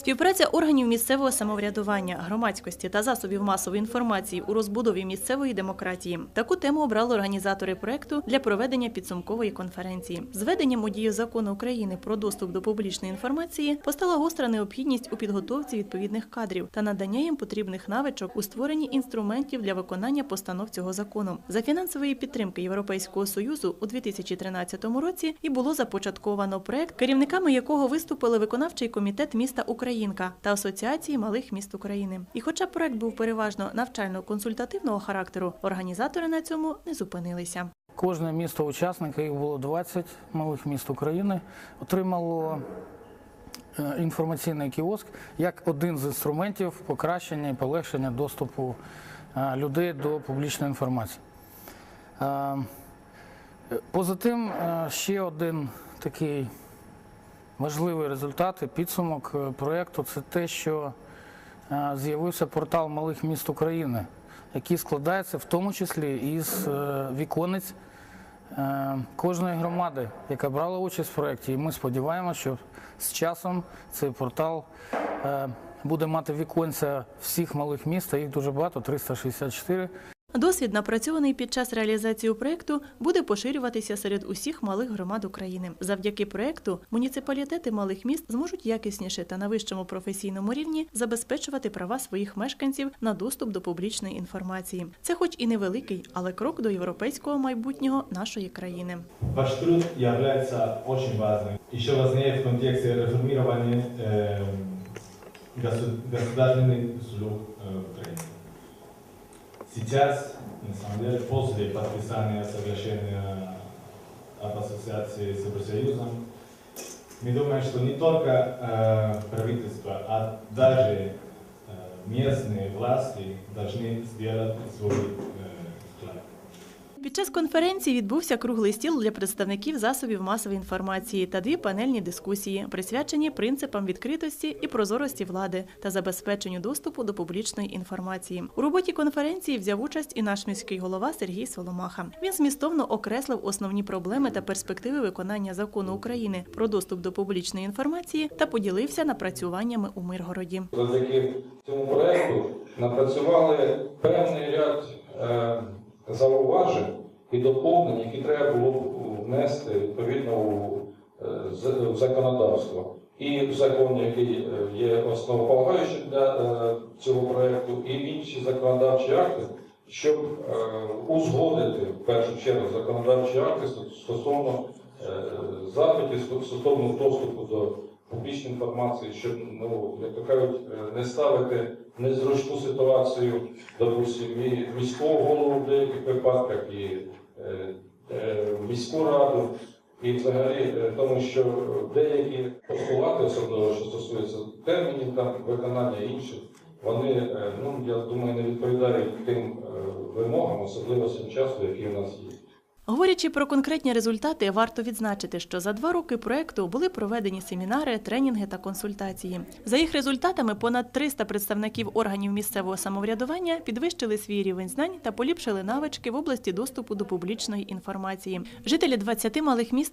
Співпраця органів місцевого самоврядування, громадськості та засобів масової інформації у розбудові місцевої демократії. Таку тему обрали організатори проекту для проведення підсумкової конференції. З введенням у дію закону України про доступ до публічної інформації постала гостра необхідність у підготовці відповідних кадрів та надання їм потрібних навичок у створенні інструментів для виконання постанов цього закону. За фінансової підтримки Європейського союзу у 2013 році і було започатковано проект, керівниками якого виступили виконавчий комітет міста Українка та Асоціації малих міст України. І хоча проект був переважно навчально-консультативного характеру, організатори на цьому не зупинилися. Кожне місто учасника, їх було 20 малих міст України, отримало е, інформаційний кіоск як один з інструментів покращення і полегшення доступу е, людей до публічної інформації. Е, Поза тим, ще один такий важливий результат і підсумок е, проєкту це те, що е, з'явився портал малих міст України, який складається в тому числі із е, віконець кожної громади, яка брала участь в проєкті. І ми сподіваємося, що з часом цей портал буде мати віконця всіх малих міст, а їх дуже багато 364. Досвід, напрацьований під час реалізації проекту, буде поширюватися серед усіх малих громад України. Завдяки проекту муніципалітети малих міст зможуть якісніше та на вищому професійному рівні забезпечувати права своїх мешканців на доступ до публічної інформації. Це, хоч і невеликий, але крок до європейського майбутнього нашої країни. Ваш труд является очень важным. Еще важнее в контексте реформирования э, госу- государственных услуг э, в Украине. Сейчас, на самом деле, после подписания соглашения об ассоциации с Евросоюзом, мы думаем, что не только э, правительство, а даже э, местные власти должны сделать свой э, вклад. Під час конференції відбувся круглий стіл для представників засобів масової інформації та дві панельні дискусії, присвячені принципам відкритості і прозорості влади та забезпеченню доступу до публічної інформації. У роботі конференції взяв участь і наш міський голова Сергій Соломаха. Він змістовно окреслив основні проблеми та перспективи виконання закону України про доступ до публічної інформації та поділився напрацюваннями у Миргороді. завдяки цьому проекту напрацювали доповнень, які треба було б внести відповідно у е, законодавство. І в законі, який е, є основополагаючим для е, цього проекту, і інші законодавчі акти, щоб е, узгодити в першу чергу законодавчі акти стосовно е, запитів, стосовно доступу до публічної інформації, щоб, ну, як то кажуть, е, не ставити незручну ситуацію, допустим, міського голову в деяких випадках, і е, е, міську раду, і взагалі, е, тому що деякі постулати, особливо що стосується термінів там виконання інших, вони, е, ну я думаю, не відповідають тим вимогам, особливо цим часу, які у нас є. Говорячи про конкретні результати, варто відзначити, що за два роки проекту були проведені семінари, тренінги та консультації. За їх результатами понад 300 представників органів місцевого самоврядування підвищили свій рівень знань та поліпшили навички в області доступу до публічної інформації. Жителі 20 малих міст